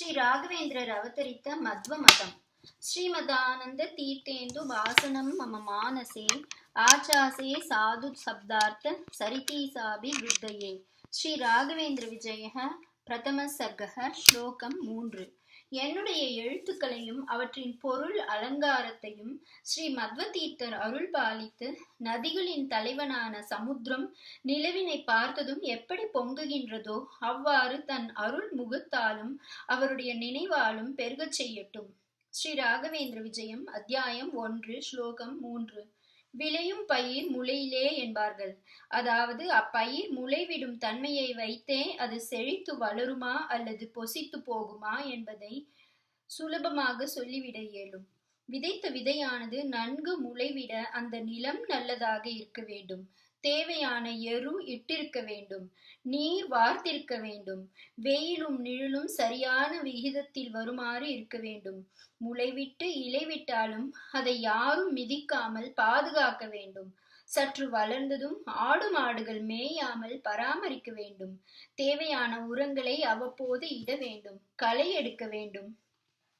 ஸ்ரீ ராகவேந்திரர் அவதரித்த மத்வ மதம் ஸ்ரீமதானந்த தீர்த்தேந்து வாசனம் மம மானசே ஆச்சாசே சாது சப்தார்த்த சரிதீசாபி விருத்தையே. ஸ்ரீ ராகவேந்திர விஜய பிரதம சர்க்கக ஸ்லோகம் மூன்று. என்னுடைய எழுத்துக்களையும் அவற்றின் பொருள் அலங்காரத்தையும் ஸ்ரீ மத்வதீர்த்தர் அருள் பாலித்து நதிகளின் தலைவனான சமுத்திரம் நிலவினை பார்த்ததும் எப்படி பொங்குகின்றதோ அவ்வாறு தன் அருள் முகத்தாலும் அவருடைய நினைவாலும் பெருகச் செய்யட்டும். ஸ்ரீ ராகவேந்திர விஜயம் அத்தியாயம் ஒன்று ஸ்லோகம் மூன்று. விளையும் பயிர் முளையிலே என்பார்கள். அதாவது அப்பயிர் முளைவிடும் தன்மையை வைத்தே அது செழித்து வளருமா அல்லது பொசித்து போகுமா என்பதை சுலபமாக சொல்லிவிட இயலும். விதைத்த விதையானது நன்கு முளைவிட அந்த நிலம் நல்லதாக இருக்க வேண்டும். தேவையான எரு இட்டிருக்க வேண்டும். நீர் வார்த்திருக்க வேண்டும். வெயிலும் நிழலும் சரியான விகிதத்தில் வருமாறு இருக்க வேண்டும். முளைவிட்டு இலைவிட்டாலும் அதை யாரும் மிதிக்காமல் பாதுகாக்க வேண்டும். சற்று வளர்ந்ததும் ஆடு மாடுகள் மேயாமல் பராமரிக்க வேண்டும். தேவையான உரங்களை அவ்வப்போது இட வேண்டும். களை எடுக்க வேண்டும்.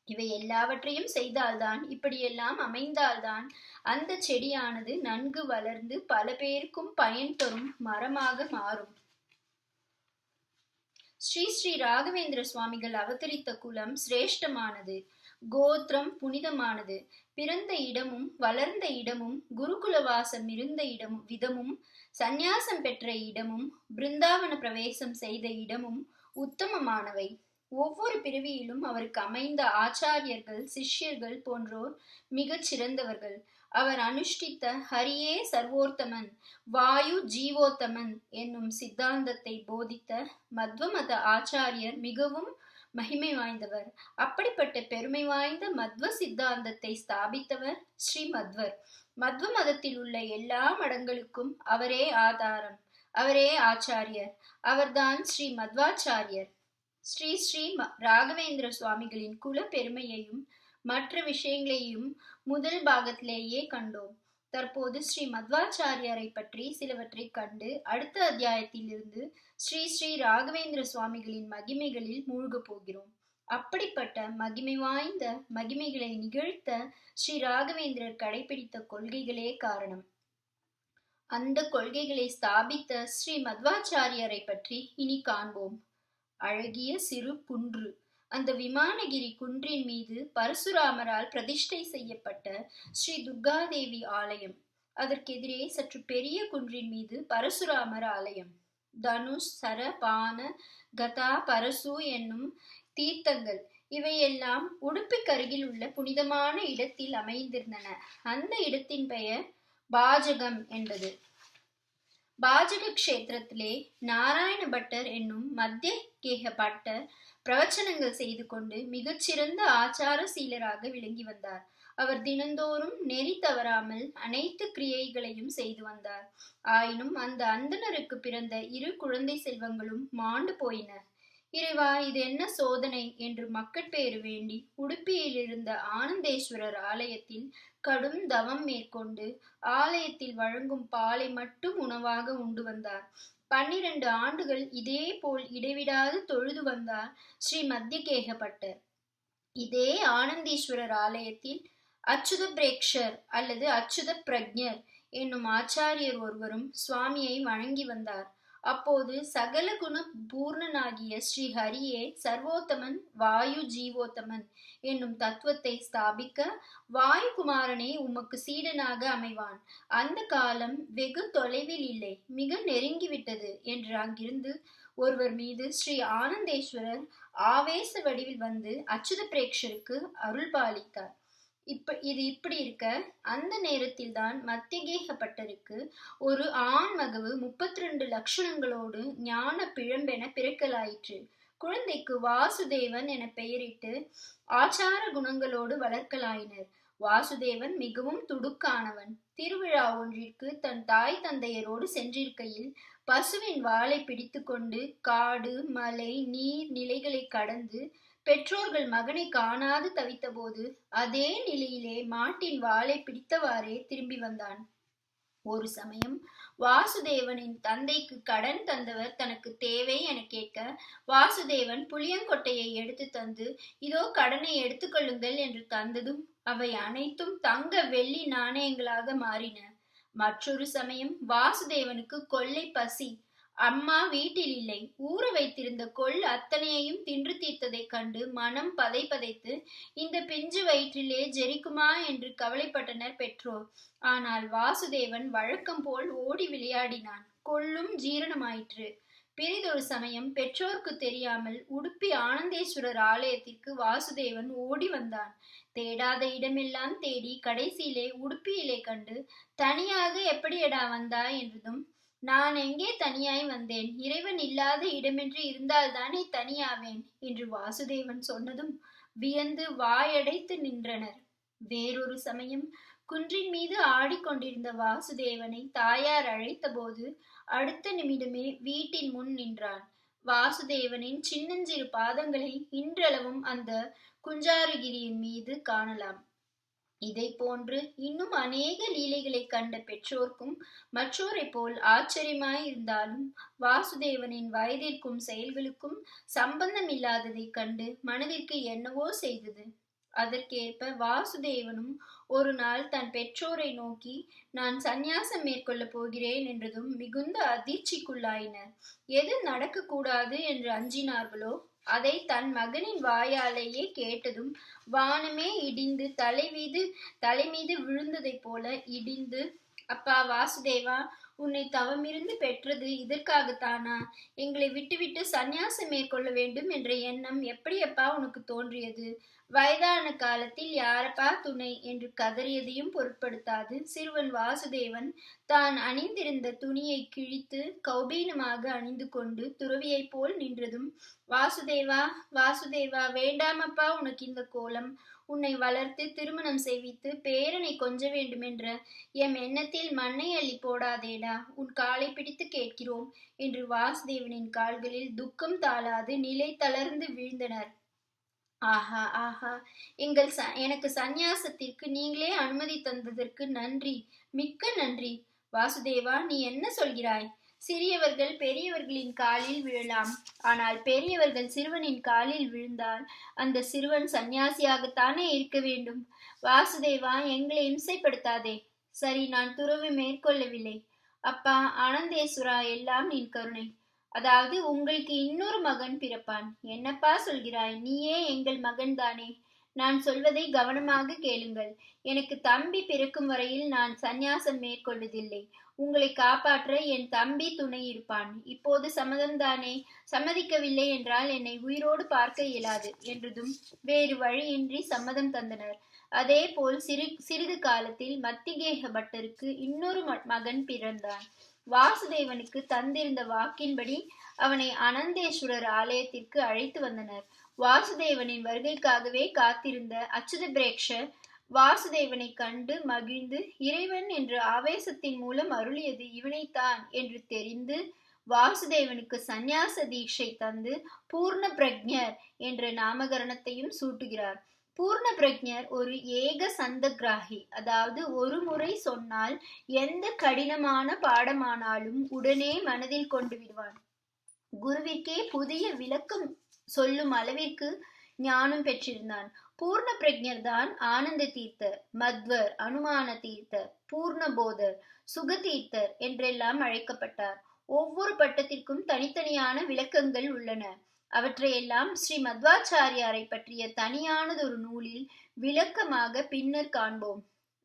இவை எல்லாவற்றையும் செய்தால்தான் இப்படியெல்லாம் அமைந்தால்தான் அந்த செடியானது நன்கு வளர்ந்து பல பேருக்கும் பயன் தரும் மரமாக மாறும். ஸ்ரீ ஸ்ரீ ராகவேந்திர சுவாமிகள் அவதரித்த குலம் சிரேஷ்டமானது. கோத்திரம் புனிதமானது. பிறந்த இடமும் வளர்ந்த இடமும் குருகுலவாசம் இருந்த இடமும் விதமும் சந்நியாசம் பெற்ற இடமும் பிருந்தாவன பிரவேசம் செய்த இடமும் உத்தமமானவை. ஒவ்வொரு பிறவியிலும் அவருக்கு அமைந்த ஆச்சாரியர்கள் சிஷ்யர்கள் போன்றோர் மிகச் சிறந்தவர்கள். அவர் அனுஷ்டித்த ஹரியே சர்வோர்த்தமன் வாயு ஜீவோத்தமன் என்னும் சித்தாந்தத்தை போதித்த மத்வமத ஆச்சாரியர் மிகவும் மகிமை வாய்ந்தவர். அப்படிப்பட்ட பெருமை வாய்ந்த மத்வ சித்தாந்தத்தை ஸ்தாபித்தவர் ஸ்ரீ மத்வர். மத்வ மதத்தில் உள்ள எல்லா மடங்களுக்கும் அவரே ஆதாரம் அவரே ஆச்சாரியர். அவர்தான் ஸ்ரீ மத்வாச்சாரியர். ஸ்ரீ ஸ்ரீ ராகவேந்திர சுவாமிகளின் குல பெருமையையும் மற்ற விஷயங்களையும் முதல் பாகத்திலேயே கண்டோம். தற்போது ஸ்ரீ மத்வாச்சாரியரை பற்றி சிலவற்றை கண்டு அடுத்த அத்தியாயத்திலிருந்து ஸ்ரீ ஸ்ரீ ராகவேந்திர சுவாமிகளின் மகிமைகளில் மூழ்க போகிறோம். அப்படிப்பட்ட மகிமை வாய்ந்த மகிமைகளை நிகழ்த்த ஸ்ரீ ராகவேந்திரர் கடைபிடித்த கொள்கைகளே காரணம். அந்த கொள்கைகளை ஸ்தாபித்த ஸ்ரீ மத்வாச்சாரியரை பற்றி இனி காண்போம். அழகிய சிறு குன்று. அந்த விமானகிரி குன்றின் மீது பரசுராமரால் பிரதிஷ்டை செய்யப்பட்ட ஸ்ரீ துர்காதேவி ஆலயம். அதற்கெதிரே சற்று பெரிய குன்றின் மீது பரசுராமர் ஆலயம். தனுஷ் சர பான கதா பரசு என்னும் தீர்த்தங்கள் இவையெல்லாம் உடுப்பிக்கருகில் உள்ள புனிதமான இடத்தில் அமைந்திருந்தன. அந்த இடத்தின் பெயர் பாஜகம் என்பது. பாஜக கஷேத்திரத்திலே நாராயண பட்டர் என்னும் மத்திய கேக பட்டர் பிரவச்சனங்கள் செய்து கொண்டு மிகச்சிறந்த ஆச்சார சீலராக விளங்கி வந்தார். அவர் தினந்தோறும் நெறி தவறாமல் அனைத்து கிரியைகளையும் செய்து வந்தார். ஆயினும் அந்த அந்தனருக்கு பிறந்த இரு குழந்தை செல்வங்களும் மாண்டு போயின. இறைவா இது என்ன சோதனை? என்று மக்கட்பேறு வேண்டி உடுப்பியில் இருந்த ஆனந்தேஸ்வரர் ஆலயத்தில் கடும் தவம் மேற்கொண்டு ஆலயத்தில் வழங்கும் பாலை மட்டும் உணவாக உண்டு வந்தார். பன்னிரண்டு ஆண்டுகள் இதே போல் இடைவிடாது தொழுது வந்தார் ஸ்ரீ மத்தியகேகப்பட்டர் இதே ஆனந்தீஸ்வரர் ஆலயத்தில் அச்சுத பிரேக்ஷர் அல்லது அச்சுத பிரக்ஞர் என்னும் ஆச்சாரியர் ஒருவரும் சுவாமியை வணங்கி வந்தார். அப்போது சகல குண பூர்ணனாகிய ஸ்ரீ ஹரியே சர்வோத்தமன் வாயு ஜீவோத்தமன் என்னும் தத்துவத்தை ஸ்தாபிக்க வாயுகுமாரனே உமக்கு சீடனாக அமைவான். அந்த காலம் வெகு தொலைவில் இல்லை மிக நெருங்கிவிட்டது என்று அங்கிருந்து ஒருவர் மீது ஸ்ரீ ஆனந்தேஸ்வரர் ஆவேச வடிவில் வந்து அச்சுத பிரேக்ஷருக்கு அருள் பாலித்தார் இப்ப இது இப்படி இருக்க அந்த நேரத்தில் தான் மத்தியகேகப்பட்டருக்கு ஒரு ஆண் மகவு முப்பத்தி ரெண்டு லட்சணங்களோடு ஞான பிழம்பென பிறக்கலாயிற்று. குழந்தைக்கு வாசுதேவன் என பெயரிட்டு ஆச்சார குணங்களோடு வளர்க்கலாயினர். வாசுதேவன் மிகவும் துடுக்கானவன். திருவிழா ஒன்றிற்கு தன் தாய் தந்தையரோடு சென்றிருக்கையில் பசுவின் வாளை பிடித்து கொண்டு காடு மலை நீர் நிலைகளை கடந்து பெற்றோர்கள் மகனை காணாது தவித்தபோது அதே நிலையிலே மாட்டின் வாளை பிடித்தவாறே திரும்பி வந்தான். ஒரு சமயம் வாசுதேவனின் தந்தைக்கு கடன் தந்தவர் தனக்கு தேவை என கேட்க வாசுதேவன் புளியங்கொட்டையை எடுத்து தந்து இதோ கடனை எடுத்துக்கொள்ளுங்கள் என்று தந்ததும் அவை அனைத்தும் தங்க வெள்ளி நாணயங்களாக மாறின. மற்றொரு சமயம் வாசுதேவனுக்கு கொள்ளை பசி அம்மா வீட்டில் இல்லை. ஊற வைத்திருந்த கொள் அத்தனையையும் தின்று தீர்த்ததைக் கண்டு மனம் பதை பதைத்து இந்த பிஞ்சு வயிற்றிலே ஜெரிக்குமா என்று கவலைப்பட்டனர் பெற்றோர். ஆனால் வாசுதேவன் வழக்கம் போல் ஓடி விளையாடினான். கொள்ளும் ஜீரணமாயிற்று. பிறிதொரு சமயம் பெற்றோருக்கு தெரியாமல் உடுப்பி ஆனந்தேஸ்வரர் ஆலயத்திற்கு வாசுதேவன் ஓடி வந்தான். தேடாத இடமெல்லாம் தேடி கடைசியிலே உடுப்பியிலே கண்டு தனியாக எப்படியடா வந்தாய் என்றதும் நான் எங்கே தனியாய் வந்தேன்? இறைவன் இல்லாத இடமென்று இருந்தால்தானே தனியாவேன்? என்று வாசுதேவன் சொன்னதும் வியந்து வாயடைத்து நின்றனர். வேறொரு சமயம் குன்றின் மீது ஆடிக்கொண்டிருந்த வாசுதேவனை தாயார் அழைத்தபோது அடுத்த நிமிடமே வீட்டின் முன் நின்றான். வாசுதேவனின் சின்னஞ்சிறு பாதங்களை இன்றளவும் அந்த குஞ்சாரகிரியின் மீது காணலாம். இதை போன்று இன்னும் அநேக லீலைகளை கண்ட பெற்றோர்க்கும் மற்றோரை போல் ஆச்சரியமாய் இருந்தாலும் வாசுதேவனின் வயதிற்கும் செயல்களுக்கும் சம்பந்தம் இல்லாததை கண்டு மனதிற்கு என்னவோ செய்தது. அதற்கேற்ப வாசுதேவனும் ஒரு நாள் தன் பெற்றோரை நோக்கி நான் சந்நியாசம் மேற்கொள்ளப் போகிறேன் என்றதும் மிகுந்த அதிர்ச்சிக்குள்ளாயினர். எது நடக்கக்கூடாது என்று அஞ்சினார்களோ? அதை தன் மகனின் வாயாலேயே கேட்டதும் வானமே இடிந்து தலை மீது தலை மீது விழுந்ததைப் போல இடிந்து அப்பா வாசுதேவா உன்னை தவமிருந்து பெற்றது இதற்காகத்தானா? எங்களை விட்டுவிட்டு சந்நியாசம் மேற்கொள்ள வேண்டும் என்ற எண்ணம் எப்படியப்பா உனக்கு தோன்றியது? வயதான காலத்தில் யாரப்பா துணை? என்று கதறியதையும் பொருட்படுத்தாது. சிறுவன் வாசுதேவன் தான் அணிந்திருந்த துணியை கிழித்து கௌபீனமாக அணிந்து கொண்டு துறவியைப் போல் நின்றதும் வாசுதேவா வாசுதேவா வேண்டாமப்பா உனக்கு இந்த கோலம். உன்னை வளர்த்து திருமணம் செய்வித்து பேரனை கொஞ்ச வேண்டுமென்ற எம் எண்ணத்தில் மண்ணை அள்ளி போடாதேடா. உன் காலை பிடித்து கேட்கிறோம் என்று வாசுதேவனின் கால்களில் துக்கம் தாளாது நிலை தளர்ந்து வீழ்ந்தனர். ஆஹா ஆஹா. எங்கள் ச எனக்கு சந்நியாசத்திற்கு நீங்களே அனுமதி தந்ததற்கு நன்றி. மிக்க நன்றி. வாசுதேவா நீ என்ன சொல்கிறாய்? சிறியவர்கள் பெரியவர்களின் காலில் விழலாம். ஆனால் பெரியவர்கள் சிறுவனின் காலில் விழுந்தால் அந்த சிறுவன் சந்நியாசியாகத்தானே இருக்க வேண்டும். வாசுதேவா எங்களை இம்சைப்படுத்தாதே. சரி நான் துறவு மேற்கொள்ளவில்லை. அப்பா ஆனந்தேஸ்வரா எல்லாம் நின் கருணை. அதாவது உங்களுக்கு இன்னொரு மகன் பிறப்பான். என்னப்பா சொல்கிறாய்? நீயே எங்கள் மகன் தானே நான் சொல்வதை கவனமாக கேளுங்கள். எனக்கு தம்பி பிறக்கும் வரையில் நான் சந்நியாசம் மேற்கொள்வதில்லை. உங்களை காப்பாற்ற என் தம்பி துணை இருப்பான் இப்போது சம்மதம்தானே சம்மதிக்கவில்லை என்றால் என்னை உயிரோடு பார்க்க இயலாது என்றதும் வேறு வழியின்றி சம்மதம் தந்தனர். அதே போல் சிறு சிறிது காலத்தில் மத்திகேக பட்டருக்கு இன்னொரு மகன் பிறந்தான். வாசுதேவனுக்கு தந்திருந்த வாக்கின்படி அவனை அனந்தேஸ்வரர் ஆலயத்திற்கு அழைத்து வந்தனர். வாசுதேவனின் வருகைக்காகவே காத்திருந்த அச்சுத பிரேக்ஷர் வாசுதேவனை கண்டு மகிழ்ந்து இறைவன் என்ற ஆவேசத்தின் மூலம் அருளியது இவனைத்தான் என்று தெரிந்து வாசுதேவனுக்கு சந்நியாச தீட்சை தந்து பூர்ண பிரக்ஞர் என்ற நாமகரணத்தையும் சூட்டுகிறார். பூர்ண பிரக்ஞர் ஒரு ஏக சந்த கிராகி அதாவது ஒரு முறை சொன்னால் எந்த கடினமான பாடமானாலும் உடனே மனதில் கொண்டு விடுவான். குருவிற்கே புதிய விளக்கம் சொல்லும் அளவிற்கு ஞானம் பெற்றிருந்தான். பூர்ண பிரஜர் தான் ஆனந்த தீர்த்தர் மத்வர் அனுமான தீர்த்தர் பூர்ணபோதர் சுகதீர்த்தர் என்றெல்லாம் அழைக்கப்பட்டார். ஒவ்வொரு பட்டத்திற்கும் தனித்தனியான விளக்கங்கள் உள்ளன. அவற்றையெல்லாம் ஸ்ரீ மத்வாச்சாரியாரை பற்றிய தனியானதொரு நூலில் விளக்கமாக பின்னர் காண்போம்.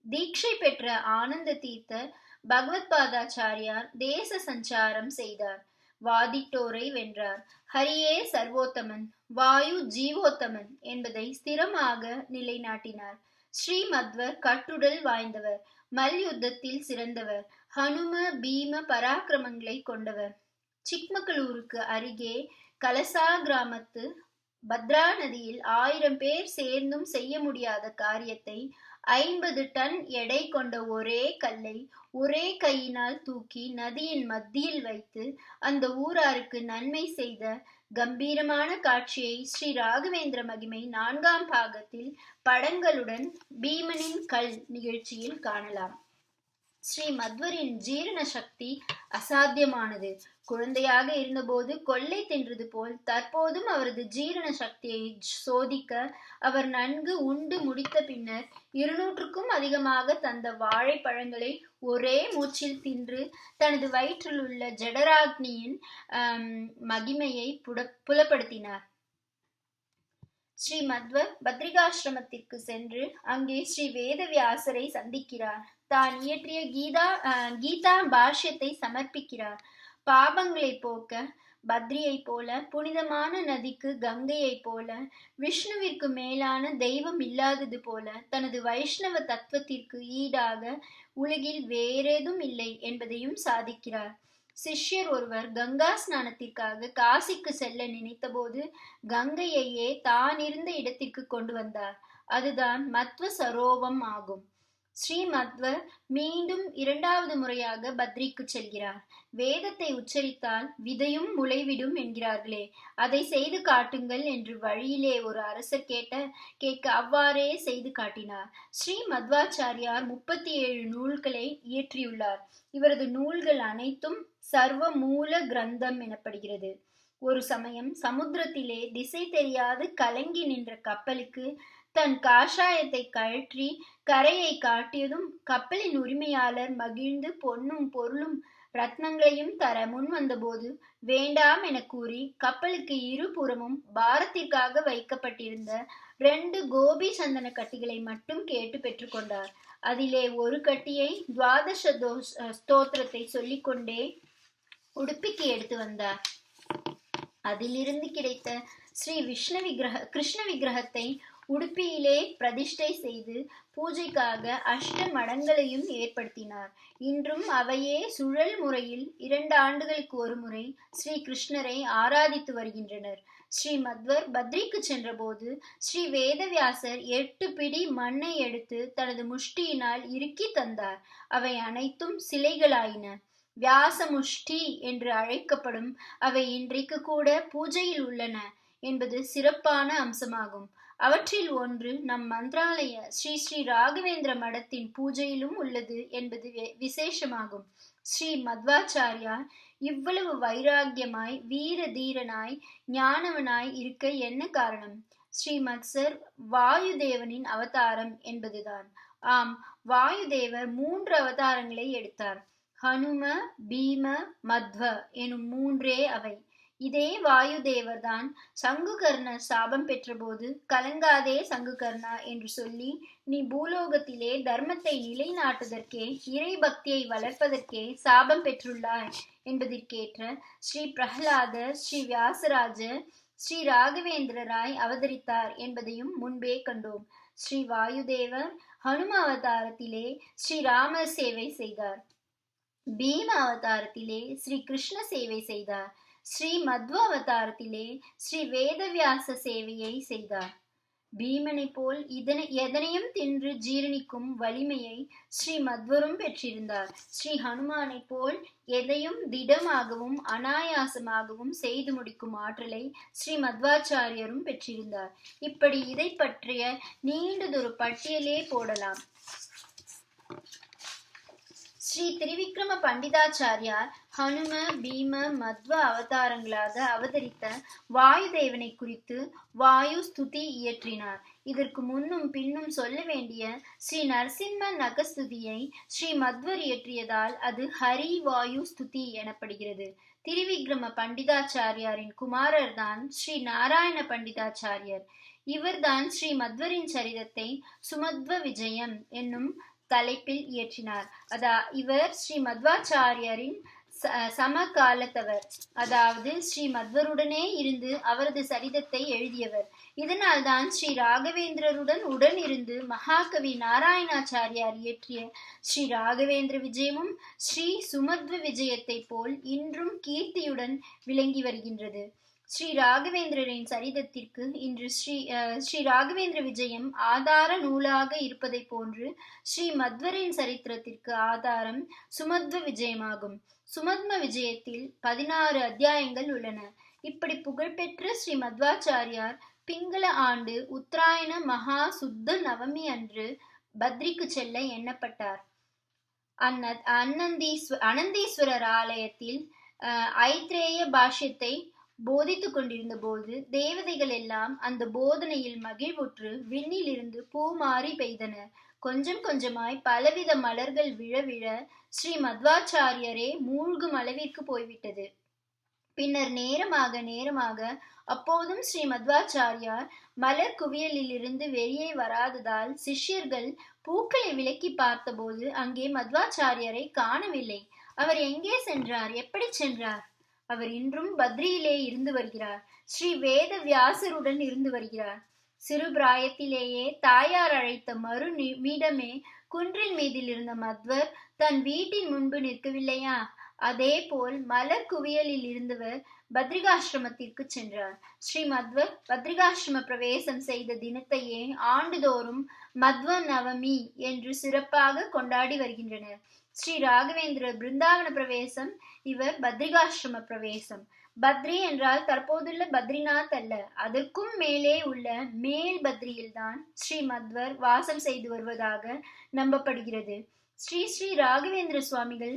தீட்சை பெற்ற ஆனந்த தீர்த்தர் பகவத் பாதாச்சாரியார் தேச சஞ்சாரம் செய்தார். வாதிட்டோரை வென்றார். ஹரியே சர்வோத்தமன். வாயு ஜீவோத்தமன் என்பதை ஸ்திரமாக நிலைநாட்டினார். ஸ்ரீமத்வர் கட்டுடல் வாய்ந்தவர் மல்யுத்தத்தில் சிறந்தவர் ஹனும பீம பராக்கிரமங்களை கொண்டவர். சிக்மகளூருக்கு அருகே கலசா கிராமத்து பத்ரா நதியில் ஆயிரம் பேர் சேர்ந்தும் செய்ய முடியாத காரியத்தை ஐம்பது டன் எடை கொண்ட ஒரே கல்லை ஒரே கையினால் தூக்கி நதியின் மத்தியில் வைத்து அந்த ஊராருக்கு நன்மை செய்த கம்பீரமான காட்சியை ஸ்ரீ ராகவேந்திர மகிமை நான்காம் பாகத்தில் படங்களுடன் பீமனின் கல் நிகழ்ச்சியில் காணலாம். ஸ்ரீ மத்வரின் ஜீரண சக்தி அசாத்தியமானது. குழந்தையாக இருந்தபோது கொள்ளை தின்றது போல் தற்போதும் அவரது ஜீரண சக்தியை சோதிக்க அவர் நன்கு உண்டு முடித்த பின்னர் இருநூற்றுக்கும் அதிகமாக தந்த வாழைப்பழங்களை ஒரே மூச்சில் தின்று தனது வயிற்றில் உள்ள ஜடராக்னியின் மகிமையை புட புலப்படுத்தினார். ஸ்ரீ மத்வ பத்ரிகாசிரமத்திற்கு சென்று அங்கே ஸ்ரீ வேதவியாசரை சந்திக்கிறார். தான் இயற்றிய கீதா கீதா பாஷ்யத்தை சமர்ப்பிக்கிறார். பாபங்களை போக்க பத்ரியை போல புனிதமான நதிக்கு கங்கையை போல விஷ்ணுவிற்கு மேலான தெய்வம் இல்லாதது போல தனது வைஷ்ணவ தத்துவத்திற்கு ஈடாக உலகில் வேறேதும் இல்லை என்பதையும் சாதிக்கிறார். சிஷ்யர் ஒருவர் கங்கா ஸ்நானத்திற்காக காசிக்கு செல்ல நினைத்தபோது கங்கையையே தான் இருந்த இடத்திற்கு கொண்டு வந்தார். அதுதான் மத்வ சரோவம் ஆகும். ஸ்ரீமத்வர் மீண்டும் இரண்டாவது முறையாக பத்ரிக்கு செல்கிறார். வேதத்தை உச்சரித்தால் விதையும் முளைவிடும் என்கிறார்களே அதை செய்து காட்டுங்கள் என்று வழியிலே ஒரு அரசர் கேட்ட கேட்க அவ்வாறே செய்து காட்டினார். ஸ்ரீ மத்வாச்சாரியார் முப்பத்தி ஏழு நூல்களை இயற்றியுள்ளார். இவரது நூல்கள் அனைத்தும் சர்வ மூல கிரந்தம் எனப்படுகிறது. ஒரு சமயம் சமுத்திரத்திலே திசை தெரியாது கலங்கி நின்ற கப்பலுக்கு தன் காஷாயத்தை கழற்றி கரையை காட்டியதும் கப்பலின் உரிமையாளர் மகிழ்ந்து பொன்னும் பொருளும் ரத்னங்களையும் தர முன் வந்தபோது வேண்டாம் என கூறி கப்பலுக்கு இருபுறமும் பாரத்திற்காக வைக்கப்பட்டிருந்த ரெண்டு கோபி சந்தன கட்டிகளை மட்டும் கேட்டு பெற்றுக்கொண்டார் அதிலே ஒரு கட்டியை துவாதச ஸ்தோத்திரத்தை சொல்லிக்கொண்டே உடுப்பிக்கு எடுத்து வந்தார். அதிலிருந்து கிடைத்த ஸ்ரீ விஷ்ணு விக்கிரக கிருஷ்ண விக்கிரகத்தை உடுப்பியிலே பிரதிஷ்டை செய்து பூஜைக்காக அஷ்ட மடங்களையும் ஏற்படுத்தினார். இன்றும் அவையே சுழல் முறையில் இரண்டு ஆண்டுகளுக்கு ஒரு முறை ஸ்ரீ கிருஷ்ணரை ஆராதித்து வருகின்றனர். ஸ்ரீ மத்வர் பத்ரிக்கு சென்றபோது ஸ்ரீ வேதவியாசர் எட்டு பிடி மண்ணை எடுத்து தனது முஷ்டியினால் இறுக்கி தந்தார். அவை அனைத்தும் சிலைகளாயின. வியாச முஷ்டி என்று அழைக்கப்படும் அவை இன்றைக்கு கூட பூஜையில் உள்ளன என்பது சிறப்பான அம்சமாகும். அவற்றில் ஒன்று நம் மந்திராலய ஸ்ரீ ஸ்ரீ ராகவேந்திர மடத்தின் பூஜையிலும் உள்ளது என்பது விசேஷமாகும். ஸ்ரீ மத்வாச்சாரியார் இவ்வளவு வைராக்கியமாய் வீர தீரனாய் ஞானவனாய் இருக்க என்ன காரணம்? ஸ்ரீ மத்சர் வாயுதேவனின் அவதாரம் என்பதுதான். ஆம் வாயுதேவர் மூன்று அவதாரங்களை எடுத்தார். ஹனும பீம மத்வ எனும் மூன்றே அவை. இதே வாயுதேவர்தான் சங்குகர்ண சாபம் பெற்றபோது கலங்காதே சங்குகர்ணா என்று சொல்லி நீ பூலோகத்திலே தர்மத்தை நிலைநாட்டுதற்கே இறை பக்தியை வளர்ப்பதற்கே சாபம் பெற்றுள்ளாய் என்பதற்கேற்ற ஸ்ரீ பிரகலாதர் ஸ்ரீ வியாசராஜர் ஸ்ரீ ராகவேந்திரராய் அவதரித்தார் என்பதையும் முன்பே கண்டோம். ஸ்ரீ வாயுதேவர் ஹனும அவதாரத்திலே ஸ்ரீ ராம சேவை செய்தார். பீம அவதாரத்திலே ஸ்ரீ கிருஷ்ண சேவை செய்தார். ஸ்ரீ மத்வ அவதாரத்திலே ஸ்ரீ வேதவியாச சேவையை செய்தார். பீமனை போல் இதனை எதனையும் தின்று ஜீரணிக்கும் வலிமையை ஸ்ரீ மத்வரும் பெற்றிருந்தார். ஸ்ரீ ஹனுமானை போல் எதையும் திடமாகவும் அனாயாசமாகவும் செய்து முடிக்கும் ஆற்றலை ஸ்ரீ மத்வாச்சாரியரும் பெற்றிருந்தார். இப்படி இதை பற்றிய நீண்டதொரு பட்டியலே போடலாம். ஸ்ரீ திரிவிக்ரம பண்டிதாச்சாரியார் ஹனும பீம மத்வ அவதாரங்களாக அவதரித்த வாயுதேவனை குறித்து வாயு ஸ்துதி இயற்றினார். இதற்கு முன்னும் பின்னும் சொல்ல வேண்டிய ஸ்ரீ நரசிம்ம நகஸ்துதியை ஸ்ரீ மத்வர் இயற்றியதால் அது ஹரி வாயு ஸ்துதி எனப்படுகிறது. திரிவிக்ரம பண்டிதாச்சாரியாரின் குமாரர் தான் ஸ்ரீ நாராயண பண்டிதாச்சாரியர். இவர்தான் ஸ்ரீ மத்வரின் சரிதத்தை சுமத்வ விஜயம் என்னும் தலைப்பில் இயற்றினார். அதா இவர் ஸ்ரீ மத்வாச்சாரியரின் சமகாலத்தவர். அதாவது ஸ்ரீ மத்வருடனே இருந்து அவரது சரிதத்தை எழுதியவர். இதனால் தான் ஸ்ரீ ராகவேந்திரருடன் உடன் இருந்து மகாகவி நாராயணாச்சாரியார் இயற்றிய ஸ்ரீ ராகவேந்திர விஜயமும் ஸ்ரீ சுமத்வ விஜயத்தை போல் இன்றும் கீர்த்தியுடன் விளங்கி வருகின்றது. ஸ்ரீ ராகவேந்திரரின் சரிதத்திற்கு இன்று ஸ்ரீ ஸ்ரீ ராகவேந்திர விஜயம் ஆதார நூலாக இருப்பதை போன்று ஸ்ரீ மத்வரின் சரித்திரத்திற்கு ஆதாரம் சுமத்வ விஜயமாகும். சுமத்ம விஜயத்தில் பதினாறு அத்தியாயங்கள் உள்ளன. இப்படி புகழ்பெற்ற ஸ்ரீ மத்வாச்சாரியார் பிங்கள ஆண்டு உத்தராயண மகா சுத்த நவமி அன்று பத்ரிக்கு செல்ல எண்ணப்பட்டார். அன்ன அன்னந்தீஸ்வ அனந்தீஸ்வரர் ஆலயத்தில் அஹ், ஐத்ரேய பாஷ்யத்தை போதித்துக் கொண்டிருந்த போது தேவதைகள் எல்லாம் அந்த போதனையில் மகிழ்வுற்று விண்ணிலிருந்து பூமாரி பெய்தனர் கொஞ்சம் கொஞ்சமாய் பலவித மலர்கள் விழ விழ ஸ்ரீ மத்வாச்சாரியரே மூழ்கும் அளவிற்கு போய்விட்டது. பின்னர் நேரமாக நேரமாக அப்போதும் ஸ்ரீ மத்வாச்சாரியார் மலர் குவியலிலிருந்து வெளியே வராததால் சிஷ்யர்கள் பூக்களை விலக்கி பார்த்தபோது அங்கே மத்வாச்சாரியரை காணவில்லை. அவர் எங்கே சென்றார்? எப்படி சென்றார்? அவர் இன்றும் பத்ரியிலே இருந்து வருகிறார். ஸ்ரீ வேத வியாசருடன் இருந்து வருகிறார். சிறு பிராயத்திலேயே தாயார் அழைத்த மறு மீடமே குன்றின் மீதில் இருந்த மத்வர் தன் வீட்டின் முன்பு நிற்கவில்லையா? அதே போல் மலர் குவியலில் இருந்தவர் பத்ரிகாசிரமத்திற்கு சென்றார். ஸ்ரீ மத்வர் பத்ரிகாசிரம பிரவேசம் செய்த தினத்தையே ஆண்டுதோறும் மத்வ நவமி என்று சிறப்பாக கொண்டாடி வருகின்றனர். ஸ்ரீ ராகவேந்திர பிருந்தாவன பிரவேசம் இவர் பத்ரிகாசிரம பிரவேசம். பத்ரி என்றால் தற்போதுள்ள பத்ரிநாத் அல்ல அதற்கும் மேலே உள்ள மேல் பத்ரியில்தான் ஸ்ரீ மத்வர் வாசம் செய்து வருவதாக நம்பப்படுகிறது. ஸ்ரீ ஸ்ரீ ராகவேந்திர சுவாமிகள்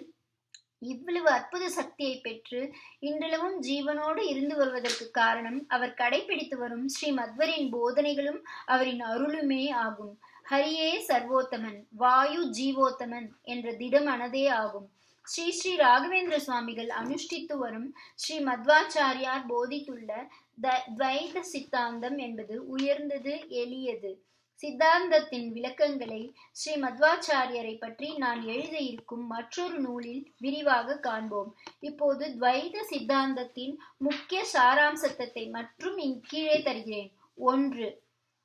இவ்வளவு அற்புத சக்தியை பெற்று இன்றளவும் ஜீவனோடு இருந்து வருவதற்கு காரணம் அவர் கடைபிடித்து வரும் ஸ்ரீ மத்வரின் போதனைகளும் அவரின் அருளுமே ஆகும். ஹரியே சர்வோத்தமன் வாயு ஜீவோத்தமன் என்ற திடமனதே ஆகும். ஸ்ரீ ஸ்ரீ ராகவேந்திர சுவாமிகள் அனுஷ்டித்து வரும் ஸ்ரீ மத்வாச்சாரியார் போதித்துள்ள த- துவைத சித்தாந்தம் என்பது உயர்ந்தது எளியது. சித்தாந்தத்தின் விளக்கங்களை ஸ்ரீ மத்வாச்சாரியரை பற்றி நான் எழுத இருக்கும் மற்றொரு நூலில் விரிவாக காண்போம். இப்போது துவைத சித்தாந்தத்தின் முக்கிய சாராம்சத்தை மற்றும் இங் கீழே தருகிறேன். ஒன்று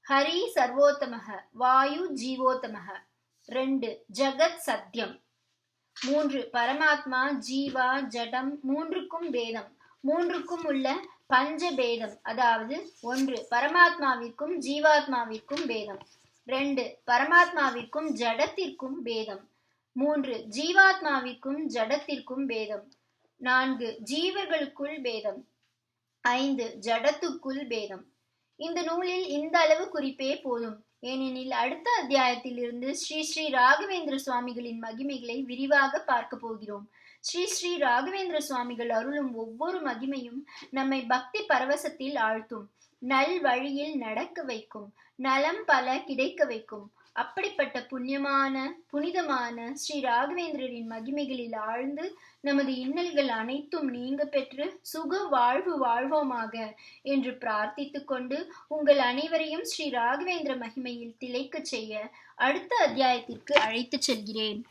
ஹரி சர்வோத்தமக வாயு ஜீவோத்தமக ரெண்டு ஜகத் சத்யம். மூன்று பரமாத்மா ஜீவா ஜடம் மூன்றுக்கும் பேதம். மூன்றுக்கும் உள்ள பஞ்ச பேதம் அதாவது ஒன்று பரமாத்மாவிற்கும் ஜீவாத்மாவிற்கும் பேதம். ரெண்டு பரமாத்மாவிற்கும் ஜடத்திற்கும் பேதம். மூன்று ஜீவாத்மாவிற்கும் ஜடத்திற்கும் பேதம். நான்கு ஜீவர்களுக்குள் பேதம். ஐந்து ஜடத்துக்குள் பேதம். இந்த நூலில் இந்த அளவு குறிப்பே போதும். ஏனெனில் அடுத்த அத்தியாயத்தில் இருந்து ஸ்ரீ ஸ்ரீ ராகவேந்திர சுவாமிகளின் மகிமைகளை விரிவாக பார்க்க போகிறோம். ஸ்ரீ ஸ்ரீ ராகவேந்திர சுவாமிகள் அருளும் ஒவ்வொரு மகிமையும் நம்மை பக்தி பரவசத்தில் ஆழ்த்தும். நல் வழியில் நடக்க வைக்கும். நலம் பல கிடைக்க வைக்கும். அப்படிப்பட்ட புண்ணியமான புனிதமான ஸ்ரீ ராகவேந்திரரின் மகிமைகளில் ஆழ்ந்து நமது இன்னல்கள் அனைத்தும் நீங்க பெற்று சுக வாழ்வு வாழ்வோமாக என்று பிரார்த்தித்து கொண்டு உங்கள் அனைவரையும் ஸ்ரீ ராகவேந்திர மகிமையில் திளைக்கச் செய்ய அடுத்த அத்தியாயத்திற்கு அழைத்துச் செல்கிறேன்.